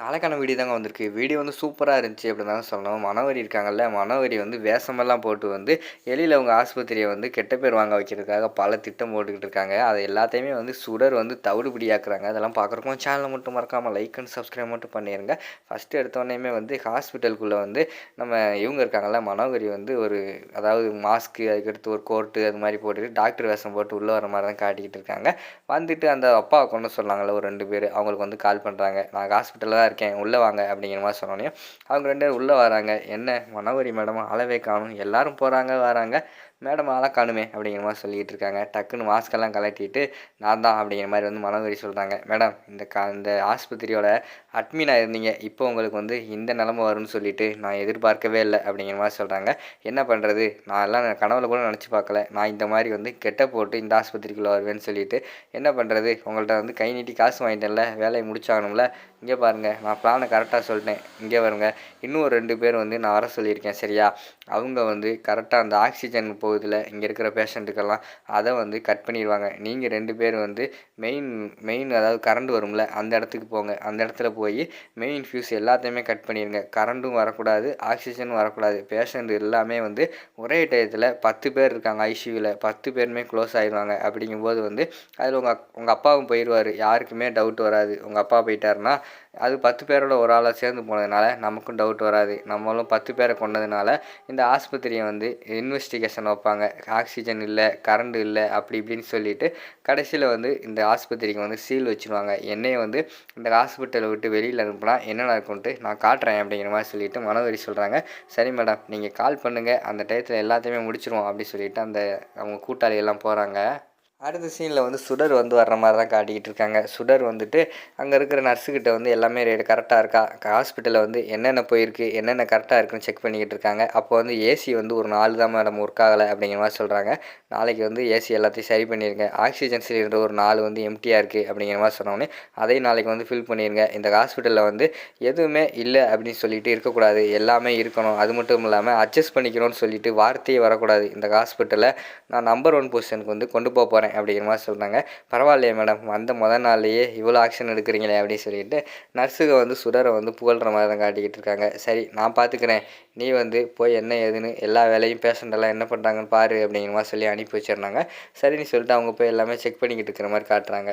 நாளைக்கான வீடியோ தாங்க வந்திருக்கு. வீடியோ வந்து சூப்பராக இருந்துச்சு அப்படின்னு தான் சொல்லணும். மனவரி இருக்காங்கல்ல? மனவரி வந்து வேஷமெல்லாம் போட்டு வந்து எலியில் அவங்க ஆஸ்பத்திரியை வந்து கெட்ட பேர் வாங்க வைக்கிறதுக்காக பல திட்டம் போட்டுக்கிட்டு இருக்காங்க. அதை எல்லாத்தையுமே வந்து சுடர் வந்து தவிடுபடியாக்குறாங்க அதெல்லாம் பார்க்குறக்கும் சேனலை மட்டும் மறக்காமல் லைக் அண்ட் சப்ஸ்கிரைப் மட்டும் பண்ணிடுங்க ஃபஸ்ட்டு எடுத்தோடனே வந்து ஹாஸ்பிட்டலுக்குள்ளே வந்து நம்ம இவங்க இருக்காங்கல்ல? மனோகரி வந்து ஒரு அதாவது மாஸ்க்கு அதுக்கடுத்து ஒரு கோர்ட்டு அது மாதிரி போட்டுட்டு டாக்டர் வேஷம் போட்டு உள்ளே வர மாதிரி தான் காட்டிக்கிட்டு இருக்காங்க. வந்துட்டு அந்த அப்பாவை கொண்டு சொன்னாங்கள்ல ஒரு ரெண்டு பேர். அவங்களுக்கு வந்து கால் பண்ணுறாங்க நாங்கள் ஹாஸ்பிட்டலில் தான் இருக்கேன் உள்ளே வாங்க அப்படிங்கிற மாதிரி சொன்னோன்னே அவங்க ரெண்டு பேரும் உள்ளே வராங்க. என்ன? மனோகரி மேடம் அளவே காணும். எல்லாரும் போகிறாங்க வராங்க. மேடம் ஆளாக காணுமே அப்படிங்கிற மாதிரி சொல்லிகிட்டு இருக்காங்க. டக்குன்னு மாஸ்கெல்லாம் கலட்டிட்டு நான் தான் அப்படிங்கிற மாதிரி வந்து மனோகரி சொல்கிறாங்க மேடம் இந்த கா இந்த ஆஸ்பத்திரியோட அட்மினாக இருந்தீங்க. இப்போ உங்களுக்கு வந்து இந்த நிலமை வரும்னு சொல்லிட்டு நான் எதிர்பார்க்கவே இல்லை அப்படிங்கிற மாதிரி சொல்கிறாங்க என்ன பண்ணுறது நான் எல்லாம் கனவுல கூட நினச்சி பார்க்கல. நான் இந்த மாதிரி வந்து கெட்ட போட்டு இந்த ஆஸ்பத்திரிக்குள்ளே வருவேன்னு சொல்லிட்டு என்ன பண்ணுறது உங்கள்கிட்ட வந்து கை நீட்டி காசு வாங்கிட்டேன்ல வேலையை முடிச்சாகணும்ல. இங்கே பாருங்கள் நான் பிளானை கரெக்டாக சொல்லிட்டேன். இங்கே வருங்க இன்னும் ஒரு ரெண்டு பேர் வந்து நான் வர சொல்லியிருக்கேன் சரியா? அவங்க வந்து கரெக்டாக அந்த ஆக்சிஜன் போகுதில் இங்கே இருக்கிற பேஷண்ட்டுக்கெல்லாம் அதை வந்து கட் பண்ணிடுவாங்க. நீங்கள் ரெண்டு பேர் வந்து மெயின் மெயின் அதாவது கரண்ட் வரும்ல அந்த இடத்துக்கு போங்க. அந்த இடத்துல போய் மெயின் ஃபியூஸ் எல்லாத்தையுமே கட் பண்ணிடுங்க. கரண்ட்டும் வரக்கூடாது ஆக்சிஜனும் வரக்கூடாது. பேஷண்ட் எல்லாமே வந்து ஒரே டயத்தில் பத்து பேர் இருக்காங்க ஐசியூவில் பத்து பேருமே க்ளோஸ் ஆயிடுவாங்க. அப்படிங்கும்போது வந்து அதில் உங்கள் உங்கள் அப்பாவும் போயிடுவார் யாருக்குமே டவுட் வராது. உங்கள் அப்பா போயிட்டாருன்னா அது பத்து பேரோட ஒரு ஆளாக சேர்ந்து போனதுனால நமக்கும் டவுட் வராது. நம்மளும் பத்து பேரை கொண்டதுனால இந்த ஆஸ்பத்திரியை வந்து இன்வெஸ்டிகேஷன் வைப்பாங்க. ஆக்சிஜன் இல்லை கரண்ட் இல்லை அப்படி இப்படின்னு சொல்லிட்டு கடைசியில் வந்து இந்த ஆஸ்பத்திரிக்கு வந்து சீல் வச்சுருவாங்க. என்னையை வந்து இந்த ஹாஸ்பிட்டலை விட்டு வெளியில் அனுப்புனா என்ன நடக்கும்ட்டு நான் காட்டுறேன் அப்படிங்கிற மாதிரி சொல்லிட்டு மனோதரி சொல்கிறாங்க சரி மேடம் நீங்கள் கால் பண்ணுங்கள் அந்த டயத்தில் எல்லாத்தையுமே முடிச்சிருவோம் அப்படி சொல்லிட்டு அந்த அவங்க கூட்டாளி எல்லாம் போகிறாங்க அடுத்த சீனில் வந்து சுடர் வந்து வர்ற மாதிரி தான் காட்டிக்கிட்டு இருக்காங்க. சுடர் வந்துட்டு அங்கே இருக்கிற நர்ஸுக்கிட்ட வந்து எல்லாமே கரெக்டாக இருக்கா? ஹாஸ்பிட்டலில் வந்து என்னென்ன போயிருக்கு? என்னென்ன கரெக்டாக இருக்குன்னு செக் பண்ணிக்கிட்டு இருக்காங்க. அப்போ வந்து ஏசி வந்து ஒரு நாலு தான் மேடம் ஒர்க் ஆகலை அப்படிங்கிற மாதிரி சொல்கிறாங்க நாளைக்கு வந்து ஏசி எல்லாத்தையும் சரி பண்ணிடுங்க ஆக்சிஜன் சிலிண்டர் ஒரு நாலு வந்து எம்டியாக இருக்குது அப்படிங்கிற மாதிரி சொன்னோடனே அதையும் நாளைக்கு வந்து ஃபில் பண்ணிடுங்க இந்த ஹாஸ்பிட்டலில் வந்து எதுவுமே இல்லை அப்படின்னு சொல்லிட்டு இருக்கக்கூடாது. எல்லாமே இருக்கணும். அது மட்டும் இல்லாமல் அட்ஜஸ்ட் பண்ணிக்கணும்னு சொல்லிட்டு வார்த்தையே வரக்கூடாது. இந்த ஹாஸ்பிட்டலில் நான் நம்பர் ஒன் பொசிஷனுக்கு வந்து கொண்டு போக போகிறேன் அப்படிங்கிற மாதிரி சொல்கிறாங்க பரவாயில்லையே மேடம் வந்த முதல் நாள்லேயே இவ்வளோ ஆக்ஷன் எடுக்கிறீங்களே அப்படின்னு சொல்லிட்டு நர்ஸுக வந்து சுடரை வந்து புகழ்கிற மாதிரி தான் காட்டிக்கிட்டு இருக்காங்க. சரி நான் பார்த்துக்கிறேன் நீ வந்து போய் என்ன ஏதுன்னு எல்லா வேலையும் பேஷண்ட்டெல்லாம் என்ன பண்ணுறாங்கன்னு பாரு அப்படிங்கிற மாதிரி சொல்லி அனுப்பி வச்சிடுறாங்க சரின்னு சொல்லிட்டு அவங்க போய் எல்லாமே செக் பண்ணிக்கிட்டு இருக்கிற மாதிரி காட்டுறாங்க.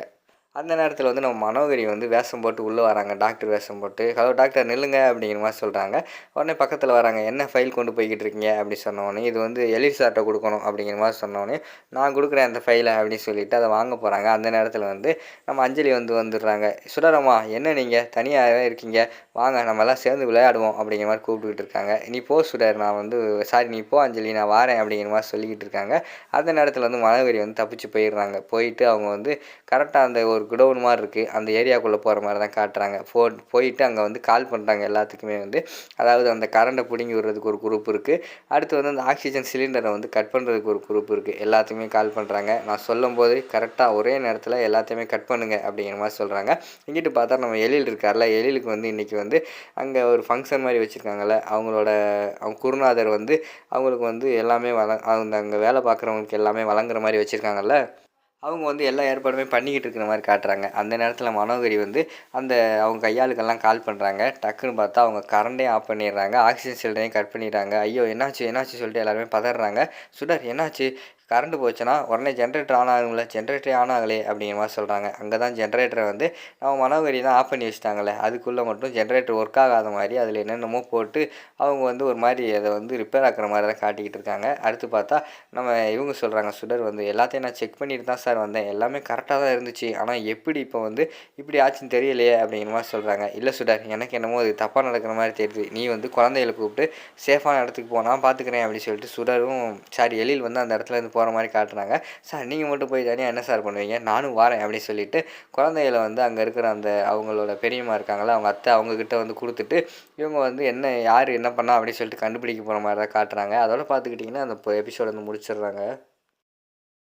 அந்த நேரத்தில் வந்து நம்ம மனோகரி வந்து வேஷம் போட்டு உள்ளே வராங்க. டாக்டர் வேஷம் போட்டு ஹலோ டாக்டர் நில்லுங்க அப்படிங்கிற மாதிரி சொல்கிறாங்க உடனே பக்கத்தில் வராங்க என்ன ஃபைல் கொண்டு போய்கிட்டு இருக்கீங்க? அப்படி சொன்னோடனே இது வந்து எலி சார்ட்டை கொடுக்கணும் அப்படிங்கிற மாதிரி சொன்னோடனே நான் கொடுக்குறேன் அந்த ஃபைலை அப்படின்னு சொல்லிட்டு அதை வாங்க போகிறாங்க அந்த நேரத்தில் வந்து நம்ம அஞ்சலி வந்து வந்துடுறாங்க. சுடரம்மா என்ன நீங்கள் தனியாகவே இருக்கீங்க. வாங்க நம்மலாம் சேர்ந்து விளையாடுவோம் அப்படிங்கிற மாதிரி கூப்பிட்டுக்கிட்டு இருக்காங்க. நீ போ சுடர் நான் வந்து சாரி நீ போ அஞ்சலி நான் வாரேன் அப்படிங்கிற மாதிரி சொல்லிக்கிட்டு இருக்காங்க. அந்த நேரத்தில் வந்து மனோகரி வந்து தப்பிச்சு போயிடுறாங்க. போயிட்டு அவங்க வந்து கரெக்டாக அந்த ஒரு குடோன் மாதிரி இருக்குது அந்த ஏரியாக்குள்ளே போகிற மாதிரி தான் காட்டுறாங்க. ஃபோன் போயிட்டு அங்கே வந்து கால் பண்ணுறாங்க எல்லாத்துக்குமே வந்து. அதாவது அந்த கரண்ட்டை பிடுங்கி விடுறதுக்கு ஒரு குரூப் இருக்குது அடுத்து வந்து அந்த ஆக்சிஜன் சிலிண்டரை வந்து கட் பண்ணுறதுக்கு ஒரு குரூப் இருக்குது எல்லாத்துக்குமே கால் பண்ணுறாங்க நான் சொல்லும் போது கரெக்டாக ஒரே நேரத்தில் எல்லாத்தையுமே கட் பண்ணுங்க அப்படிங்கிற மாதிரி சொல்கிறாங்க இங்கிட்டு பார்த்தா நம்ம எழில் இருக்கார்ல. எழிலுக்கு வந்து இன்றைக்கி வந்து அங்கே ஒரு ஃபங்க்ஷன் மாதிரி வச்சுருக்காங்கல்ல. அவங்களோட அவங்க குருநாதர் வந்து அவங்களுக்கு வந்து எல்லாமே வள அவங்க அங்கே வேலை பார்க்குறவங்களுக்கு எல்லாமே வழங்குற மாதிரி வச்சுருக்காங்கல்ல. அவங்க வந்து எல்லா ஏற்பாடுமே பண்ணிக்கிட்டு இருக்கிற மாதிரி காட்டுறாங்க. அந்த நேரத்தில் மனோகரி வந்து அந்த அவங்க கையாளுக்கெல்லாம் கால் பண்ணுறாங்க டக்குன்னு பார்த்தா அவங்க கரண்டையும் ஆஃப் பண்ணிடுறாங்க. ஆக்சிஜன் சிலிண்டரையும் கட் பண்ணிடுறாங்க. ஐயோ என்னாச்சு என்னாச்சு சொல்லிட்டு எல்லாருமே பதறாங்க. சுடர் என்னாச்சு? கரண்ட்டு போச்சுன்னா உடனே ஜென்ரேட்டர் ஆன் ஆகும்ல ஜென்ரேட்டரே ஆன் ஆகலே அப்படிங்கிற மாதிரி சொல்கிறாங்க அங்கே தான் ஜென்ரேட்டரை வந்து நம்ம மனோகரி தான் ஆஃப் பண்ணி வச்சுட்டாங்களே அதுக்குள்ளே மட்டும் ஜென்ரேட்டர் ஒர்க் ஆகாத மாதிரி அதில் என்னென்னமோ போட்டு அவங்க வந்து ஒரு மாதிரி அதை வந்து ரிப்பேர் ஆக்குற மாதிரி தான் காட்டிக்கிட்டு இருக்காங்க. அடுத்து பார்த்தா நம்ம இவங்க சொல்கிறாங்க சுடர் வந்து எல்லாத்தையும் நான் செக் பண்ணிட்டு தான் சார் வந்தேன். எல்லாமே கரெக்டாக தான் இருந்துச்சு. ஆனால் எப்படி இப்போ வந்து இப்படி ஆச்சுன்னு தெரியலையே அப்படிங்கிற மாதிரி சொல்கிறாங்க இல்லை சுடர் எனக்கு என்னமோ அது தப்பாக நடக்கிற மாதிரி தெரியுது. நீ வந்து குழந்தைகளை கூப்பிட்டு சேஃபான இடத்துக்கு போனால் பார்த்துக்கிறேன் அப்படின்னு சொல்லிட்டு சுடரும் சாரி எழில் வந்து அந்த இடத்துல இருந்து போகிற மாதிரி காட்டுறாங்க. சார் நீங்கள் மட்டும் போய் தனியாக என்ன சார் பண்ணுவீங்க? நானும் வரேன் அப்படின்னு சொல்லிட்டு குழந்தைகளை வந்து அங்கே இருக்கிற அந்த அவங்களோட பெரியம்மா இருக்காங்களா அவங்க அத்தை அவங்கக்கிட்ட வந்து கொடுத்துட்டு இவங்க வந்து என்ன யார் என்ன பண்ணா அப்படின்னு சொல்லிட்டு கண்டுபிடிக்க போகிற மாதிரி தான் காட்டுறாங்க. அதோட பார்த்துக்கிட்டிங்கன்னா அந்த எபிசோட வந்து முடிச்சிடுறாங்க.